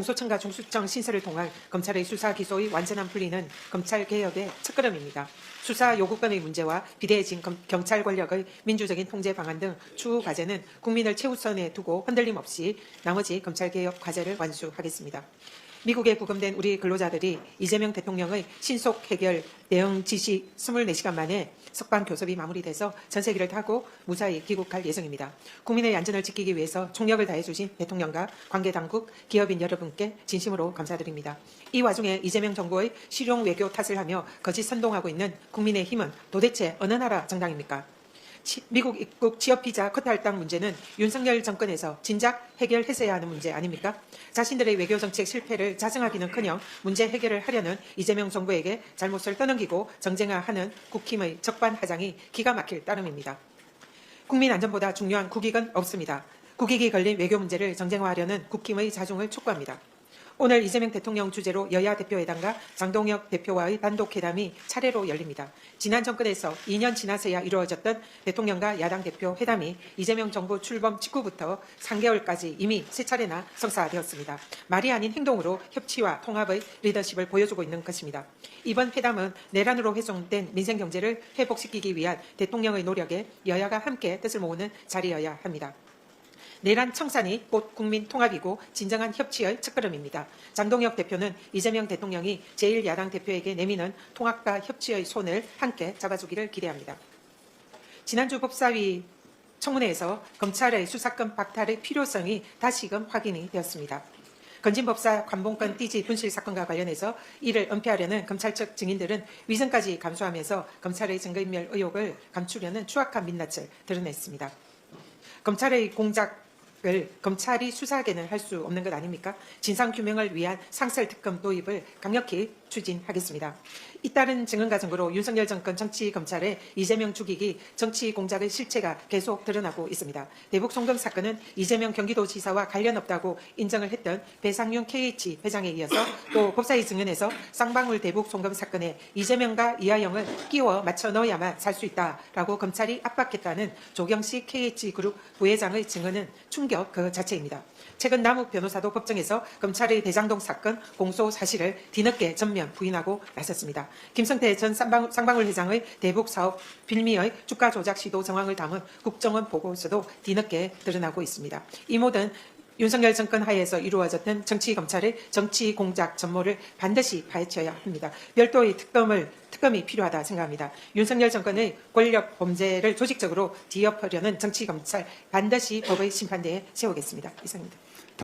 공소청과 중수청 신설을 통한 검찰의 수사 기소의 완전한 분리는 검찰 개혁의 첫걸음입니다. 수사 요구권의 문제와 비대해진 검- 경찰 권력의 민주적인 통제 방안 등 추후 과제는 국민을 최우선에 두고 흔들림 없이 나머지 검찰 개혁 과제를 완수하겠습니다. 미국에 구금된 우리 근로자들이 이재명 대통령의 신속 해결 대응 지시 24시간 만에 석방 교섭이 마무리돼서 전세기를 타고 무사히 귀국할 예정입니다. 국민의 안전을 지키기 위해서 총력을 다해주신 대통령과 관계 당국, 기업인 여러분께 진심으로 감사드립니다. 이 와중에 이재명 정부의 실용 외교 탓을 하며 거짓 선동하고 있는 국민의 힘은 도대체 어느 나라 정당입니까? 치- 미국 입국 취업 비자 커트 할당 문제는 윤석열 정권에서 진작 해결했어야 하는 문제 아닙니까? 자신들의 외교 정책 실패를 자정하기는커녕 문제 해결을 하려는 이재명 정부에게 잘못을 떠넘기고 정쟁화하는 국힘의 적반하장이 기가 막힐 따름입니다. 국민 안전보다 중요한 국익은 없습니다. 국익이 걸린 외교 문제를 정쟁화하려는 국힘의 자중을 촉구합니다. 오늘 이재명 대통령 주재로 여야 대표회담과 장동혁 대표와의 단독 회담이 차례로 열립니다. 지난 정권에서 2년 지나서야 이루어졌던 대통령과 야당 대표 회담이 이재명 정부 출범 직후부터 3개월까지 이미 세 차례나 성사되었습니다. 말이 아닌 행동으로 협치와 통합의 리더십을 보여주고 있는 것입니다. 이번 회담은 내란으로 훼손된 민생 경제를 회복시키기 위한 대통령의 노력에 여야가 함께 뜻을 모으는 자리여야 합니다. 내란 청산이 곧 국민 통합이고 진정한 협치의 첫걸음입니다. 장동혁 대표는 이재명 대통령이 제1야당 대표에게 내미는 통합과 협치의 손을 함께 잡아주기를 기대합니다. 지난주 법사위 청문회에서 검찰의 수사권 박탈의 필요성이 다시금 확인이 되었습니다. 건진법사 관봉권 띠지 분실 사건과 관련해서 이를 은폐하려는 검찰 측 증인들은 위선까지 감수하면서 검찰의 증거인멸 의혹을 감추려는 추악한 민낯을 드러냈습니다. 검찰의 공작 을 검찰이 수사하게는 할 수 없는 것 아닙니까? 진상 규명을 위한 상설 특검 도입을 강력히 추진하겠습니다. 잇따른 증언 과정으로 윤석열 정권 정치 검찰의 이재명 죽이기 정치 공작의 실체가 계속 드러나고 있습니다. 대북 송금 사건은 이재명 경기도지사와 관련 없다고 인정을 했던 배상윤 KH 회장에 이어서 또 법사위 증언에서 쌍방울 대북 송금 사건에 이재명과 이하영을 끼워 맞춰 넣어야만 살 수 있다라고 검찰이 압박했다는 조경식 KH그룹 부회장의 증언은 충격 그 자체입니다. 최근 남욱 변호사도 법정에서 검찰의 대장동 사건 공소 사실을 뒤늦게 전면 부인하고 나섰습니다. 김성태 전 쌍방- 쌍방울 회장의 대북 사업 빌미의 주가 조작 시도 정황을 담은 국정원 보고서도 뒤늦게 드러나고 있습니다. 이 모든 윤석열 정권 하에서 이루어졌던 정치 검찰의 정치 공작 전모를 반드시 파헤쳐야 합니다. 별도의 특검을 특검이 필요하다 생각합니다. 윤석열 정권의 권력 범죄를 조직적으로 뒤엎으려는 정치 검찰 반드시 법의 심판대에 세우겠습니다. 이상입니다.